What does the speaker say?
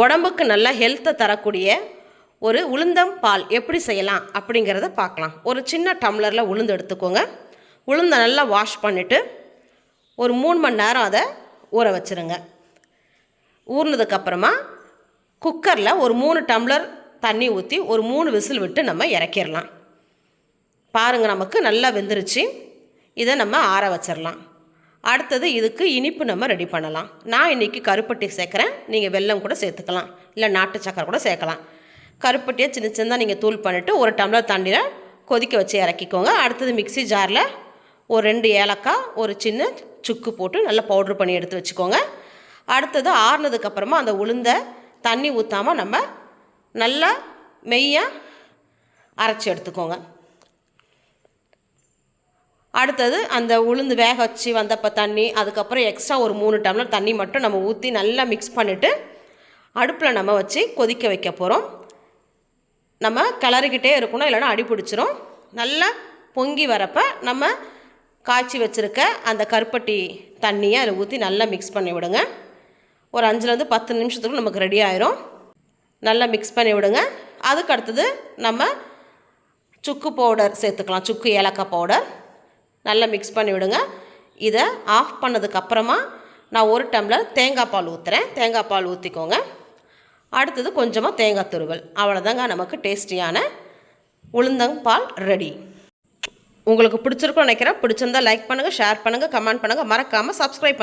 உடம்புக்கு நல்ல ஹெல்த்தை தரக்கூடிய ஒரு உளுந்தம் பால் எப்படி செய்யலாம் அப்படிங்கிறத பார்க்கலாம். ஒரு சின்ன டம்ளரில் உளுந்து எடுத்துக்கோங்க. உளுந்தை நல்லா வாஷ் பண்ணிவிட்டு ஒரு மூணு மணி நேரம் அதை ஊற வச்சுருங்க. ஊறினதுக்கப்புறமா குக்கரில் ஒரு மூணு டம்ளர் தண்ணி ஊற்றி ஒரு மூணு விசில் விட்டு நம்ம இறக்கிடலாம். பாருங்கள் நமக்கு நல்லா வெந்துருச்சு. இதை நம்ம ஆற வச்சிடலாம். அடுத்தது இதுக்கு இனிப்பு நம்ம ரெடி பண்ணலாம். நான் இன்றைக்கி கருப்பட்டி சேர்க்குறேன். நீங்கள் வெல்லம் கூட சேர்த்துக்கலாம். இல்லை நாட்டு சக்கரை கூட சேர்க்கலாம். கருப்பட்டியை சின்ன சின்னதாக நீங்கள் தூள் பண்ணிவிட்டு ஒரு டம்ளர் தண்ணியில் கொதிக்க வச்சு இறக்கிக்கோங்க. அடுத்தது மிக்ஸி ஜாரில் ஒரு ரெண்டு ஏலக்காய் ஒரு சின்ன சுக்கு போட்டு நல்லா பவுட்ரு பண்ணி எடுத்து வச்சுக்கோங்க. அடுத்தது ஆறுனதுக்கப்புறமா அந்த உளுந்த தண்ணி ஊற்றாமல் நம்ம நல்லா மெய்யாக அரைச்சி எடுத்துக்கோங்க. அடுத்தது அந்த உளுந்து வேக வச்சு வந்தப்போ தண்ணி அதுக்கப்புறம் எக்ஸ்ட்ரா ஒரு மூணு டம்ளர் தண்ணி மட்டும் நம்ம ஊற்றி நல்லா மிக்ஸ் பண்ணிவிட்டு அடுப்பில் நம்ம வச்சு கொதிக்க வைக்க போகிறோம் நம்ம கிளறிக்கிட்டே இருக்கணும் இல்லைன்னா அடி பிடிச்சிரும். நல்லா பொங்கி வரப்போ நம்ம காய்ச்சி வச்சுருக்க அந்த கருப்பட்டி தண்ணியை அதில் ஊற்றி நல்லா மிக்ஸ் பண்ணி விடுங்க. ஒரு அஞ்சுலேருந்து பத்து நிமிஷத்துக்கு நமக்கு ரெடி ஆயிரும். நல்லா மிக்ஸ் பண்ணி விடுங்க. அதுக்கு அடுத்தது நம்ம சுக்கு பவுடர் சேர்த்துக்கலாம். சுக்கு ஏலக்காய் பவுடர் நல்லா மிக்ஸ் பண்ணி விடுங்க. இதை ஆஃப் பண்ணதுக்கப்புறமா நான் ஒரு டம்ளர் தேங்காய் பால் ஊற்றுறேன் தேங்காய் பால் ஊற்றிக்கோங்க அடுத்தது கொஞ்சமாக தேங்காய் துருவல். அவ்வளோதாங்க நமக்கு டேஸ்டியான உளுந்தங்பால் ரெடி உங்களுக்கு பிடிச்சிருக்கும்னு நினைக்கிறேன். பிடிச்சிருந்தா லைக் பண்ணுங்கள் ஷேர் பண்ணுங்கள் கமெண்ட் பண்ணுங்கள் மறக்காமல் சப்ஸ்கிரைப்